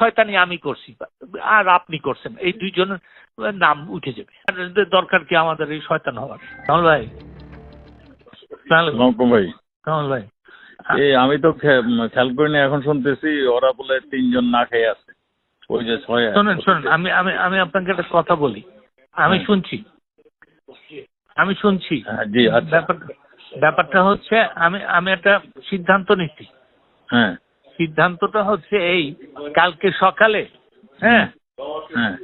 শয়তানি আমি করছি আর আপনি করছেন। এই দুইজনের নাম উঠে যাবে। দরকার কি আমাদের এই শয়তান হওয়ার? কামাল ভাই। ভাই। কামাল ভাই। এই আমি তো খেয়াল করিনি এখন শুনতেছি ওরা বলে তিনজন না খেয়ে আছে। ওই যে ছয় শোনেন শোনেন আমি আমি আমি আপনাকে একটা কথা বলি। আমি হ্যাঁ। শুনছি। আমি শুনছি। হ্যাঁ, আচ্ছা। ব্যাপারটা ব্যাপারটা হচ্ছে আমি আমি একটা সিদ্ধান্ত নিচ্ছি। হ্যাঁ। সিদ্ধান্তটা হচ্ছে এই কালকে সকালে হ্যাঁ? হ্যাঁ।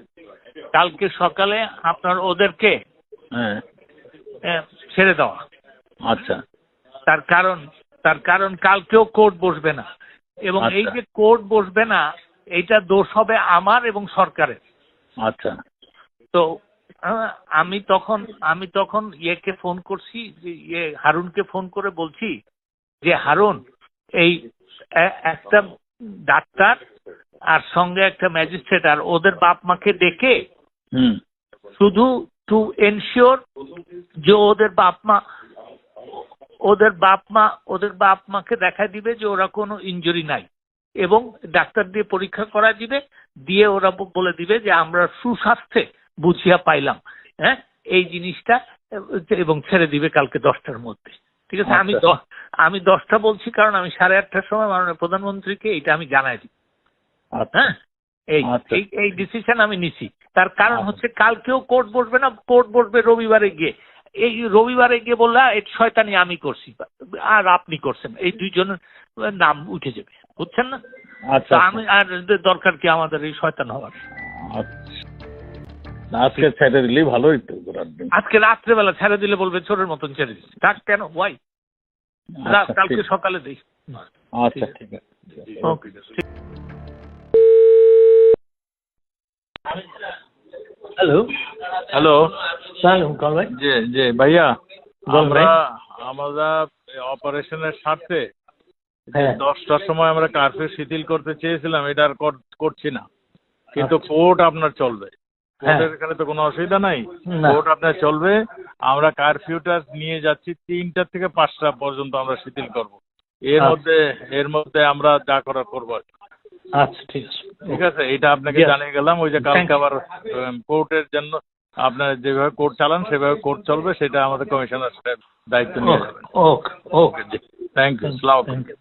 কালকে সকালে আপনার ওদেরকে হ্যাঁ। ছেড়ে দেওয়া। আচ্ছা। তার কারণ তার কারণ কালকেও কোর্ট বসবে না। এবং আচ্ছা। এই যে কোর্ট বসবে না এইটা দোষ হবে আমার এবং সরকারের। আচ্ছা। তো আমি তখন আমি তখন ইয়েকে ফোন করছি যে ইয়ে হারুনকে ফোন করে বলছি যে হারুন এই একটা ডাক্তার আর সঙ্গে একটা ম্যাজিস্ট্রেট আর ওদের বাপ মাকে ডেকে শুধু টু এনশিওর যে ওদের বাপ মা ওদের বাপ মা ওদের বাপ মাকে দেখা দিবে যে ওরা কোনো ইনজুরি নাই এবং ডাক্তার দিয়ে পরীক্ষা করা দিবে দিয়ে ওরা বলে দিবে যে আমরা সুস্বাস্থ্যে বুঝিয়া পাইলাম হ্যাঁ? এই জিনিসটা এবং ছেড়ে দিবে কালকে দশটার মধ্যে। ঠিক আছে আমি আচ্ছা। আমি দশটা বলছি কারণ আমি সাড়ে আটটার সময় মাননীয় প্রধানমন্ত্রীকে এটা আমি জানাই দিই আচ্ছা। হ্যাঁ? এই আচ্ছা। এই ডিসিশন আমি নিছি। তার কারণ। হচ্ছে কালকেও কোর্ট বসবে না কোর্ট বসবে রবিবারে গিয়ে। এই রবিবারে গিয়ে বললা এই শয়তানি আমি করছি। আর আপনি করছেন এই দুইজনের নাম উঠে যাবে। বুঝছেন না? আচ্ছা আমি আর দরকার কি আমাদের এই শয়তান হওয়ার। আজকে দিলেই ভালো হইতো দিন আজকে রাত্রেবেলা ছেড়ে দিলে বলবে চোরের মতন ছেড়ে দিচ্ছি। থাক কেন? ওয়াই আচ্ছা, কালকে সকালে দিই। আচ্ছা ঠিক আছে। ওকে হ্যালো হ্যালো সালাম কল ভাই জি জি ভাইয়া বল ভাই। আমরা আমরা অপারেশনের স্বার্থে হ্যাঁ। দশটার সময় আমরা কারফিউ শিথিল করতে চেয়েছিলাম এটা আর কর- করছি না। কিন্তু আচ্ছা। কোর্ট আপনার চলবে। কোর্টের এখানে তো কোনো অসুবিধা নাই। কোর্ট আপনার চলবে। আমরা কারফিউটা নিয়ে যাচ্ছি তিনটা থেকে পাঁচটা পর্যন্ত আমরা শিথিল করব। এর আচ্ছা। মধ্যে এর মধ্যে আমরা যা করার করব আর। আচ্ছা ঠিক আছে। ঠিক আছে? এটা আপনাকে জানিয়ে গেলাম ওই যে কালকে আবার কোর্টের জন্য আপনার যেভাবে কোর্ট চালান সেভাবে কোর্ট চলবে সেটা আমাদের কমিশনার দায়িত্ব নিয়ে যাবেন। ওকে ওকে থ্যাংক ইউ সালাম থ্যাংক ইউ